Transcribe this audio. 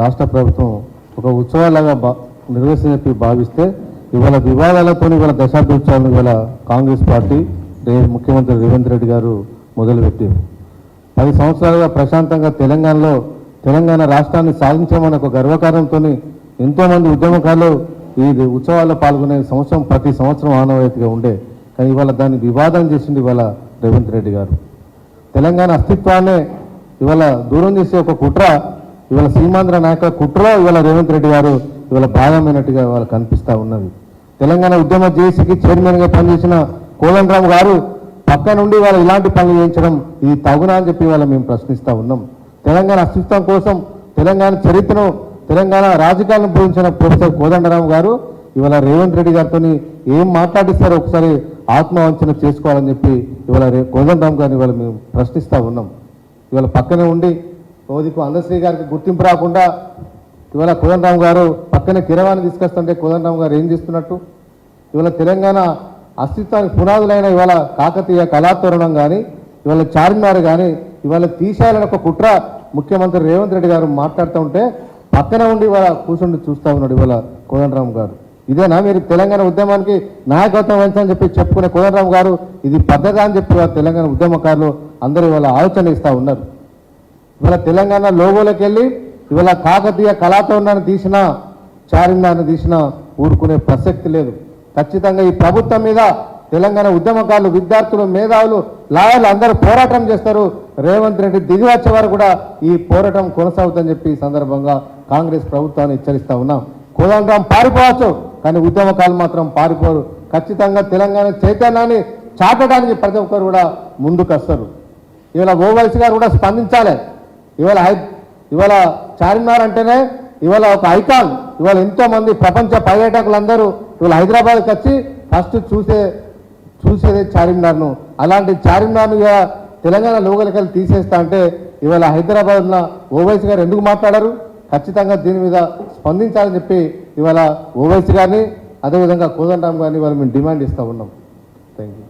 రాష్ట్ర ప్రభుత్వం ఒక ఉత్సవాలాగా బా నిర్వహించి భావిస్తే ఇవాళ వివాదాలతో ఇవాళ దశాబ్దోత్సవాలను ఇవాళ కాంగ్రెస్ పార్టీ రే ముఖ్యమంత్రి రేవంత్ రెడ్డి గారు మొదలుపెట్టారు. పది సంవత్సరాలుగా ప్రశాంతంగా తెలంగాణలో తెలంగాణ రాష్ట్రాన్ని సాధించామని ఒక గర్వకారంతో ఎంతోమంది ఉద్యమకారులు ఈ ఉత్సవాల్లో పాల్గొనే సంవత్సరం ప్రతి సంవత్సరం ఆనవాయితీగా ఉండే. కానీ ఇవాళ దాన్ని వివాదం చేసింది ఇవాళ రేవంత్ రెడ్డి గారు. తెలంగాణ అస్తిత్వాన్నే ఇవాళ దూరం చేసే ఒక కుట్ర ఇవాళ సీమాంధ్ర నాయకుల కుట్రలో ఇవాళ రేవంత్ రెడ్డి గారు ఇవాళ భాగమైనట్టుగా ఇవాళ కనిపిస్తూ ఉన్నది. తెలంగాణ ఉద్యమ జేసీకి చైర్మన్గా పనిచేసిన కోదండరామ్ గారు పక్క నుండి వాళ్ళు ఇలాంటి పనులు చేయించడం ఇది తగునా అని చెప్పి వాళ్ళ మేము ప్రశ్నిస్తూ ఉన్నాం. తెలంగాణ అస్తిత్వం కోసం తెలంగాణ చరిత్రను తెలంగాణ రాజకీయాలను బోధించిన ప్రొఫెసర్ కోదండరామ్ గారు ఇవాళ రేవంత్ రెడ్డి గారితో ఏం మాట్లాడిస్తారో ఒకసారి ఆత్మవంచన చేసుకోవాలని చెప్పి ఇవాళ రే కోదండరామ్ గారిని ఇవాళ మేము ప్రశ్నిస్తూ ఉన్నాం. ఇవాళ పక్కనే ఉండి ఓదికు అందశ్రీ గారికి గుర్తింపు రాకుండా ఇవాళ కోదండరామ్ గారు పక్కనే కిరవాణి తీసుకొస్తుంటే కోదండరామ్ గారు ఏం చేస్తున్నట్టు? ఇవాళ తెలంగాణ అస్తిత్వానికి పునాదులైన ఇవాళ కాకతీయ కళాతోరణం కానీ ఇవాళ చార్మినార్ కానీ ఇవాళ తీసేయాలని ఒక కుట్ర ముఖ్యమంత్రి రేవంత్ రెడ్డి గారు మాట్లాడుతూ ఉంటే పక్కన ఉండి ఇవాళ కూర్చుండి చూస్తూ ఉన్నాడు ఇవాళ కోదండరామ్ గారు. ఇదేనా మీరు తెలంగాణ ఉద్యమానికి నాయకత్వం వహించని చెప్పి చెప్పుకునే కోదండరామ్ గారు? ఇది పద్ధతి అని చెప్పి తెలంగాణ ఉద్యమకారులు అందరూ ఇవాళ ఆలోచన ఇస్తూ ఉన్నారు. ఇవాళ తెలంగాణ లోగోలోకి వెళ్ళి ఇవాళ కాకతీయ కళాతోరణాన్ని తీసిన చారిందాన్ని తీసిన ఊరుకునే ప్రసక్తి లేదు. ఖచ్చితంగా ఈ ప్రభుత్వం మీద తెలంగాణ ఉద్యమకారులు విద్యార్థులు మేధావులు లాయర్లు అందరూ పోరాటం చేస్తారు. రేవంత్ రెడ్డి దిగి వచ్చే వారు కూడా ఈ పోరాటం కొనసాగుతుందని చెప్పి ఈ సందర్భంగా కాంగ్రెస్ ప్రభుత్వాన్ని హెచ్చరిస్తా ఉన్నాం. కోదండరాం పారిపోవచ్చు కానీ ఉద్యమకాలు మాత్రం పారిపోరు. ఖచ్చితంగా తెలంగాణ చైతన్యాన్ని చాటడానికి ప్రతి ఒక్కరు కూడా ముందుకు వస్తారు ఇవాళ ఓవైసీ గారు కూడా స్పందించాలి. ఇవాళ హై ఇవాళ చార్మినార్ అంటేనే ఇవాళ ఒక ఐకాన్. ఇవాళ ఎంతోమంది ప్రపంచ పర్యాటకులందరూ ఇవాళ హైదరాబాద్కి వచ్చి ఫస్ట్ చూసే చూసేదే చార్మినార్ను. అలాంటి చార్మినార్ను తెలంగాణ లోకల్కి తీసేస్తా అంటే ఇవాళ హైదరాబాద్లో ఓవైసీ గారు ఎందుకు మాట్లాడారు? ఖచ్చితంగా దీని మీద స్పందించాలని చెప్పి ఇవాళ ఓవైసీ గారిని అదేవిధంగా కోదండరామ్ గారిని ఇవాళ మేము డిమాండ్ ఇస్తూ ఉన్నాం. Thank you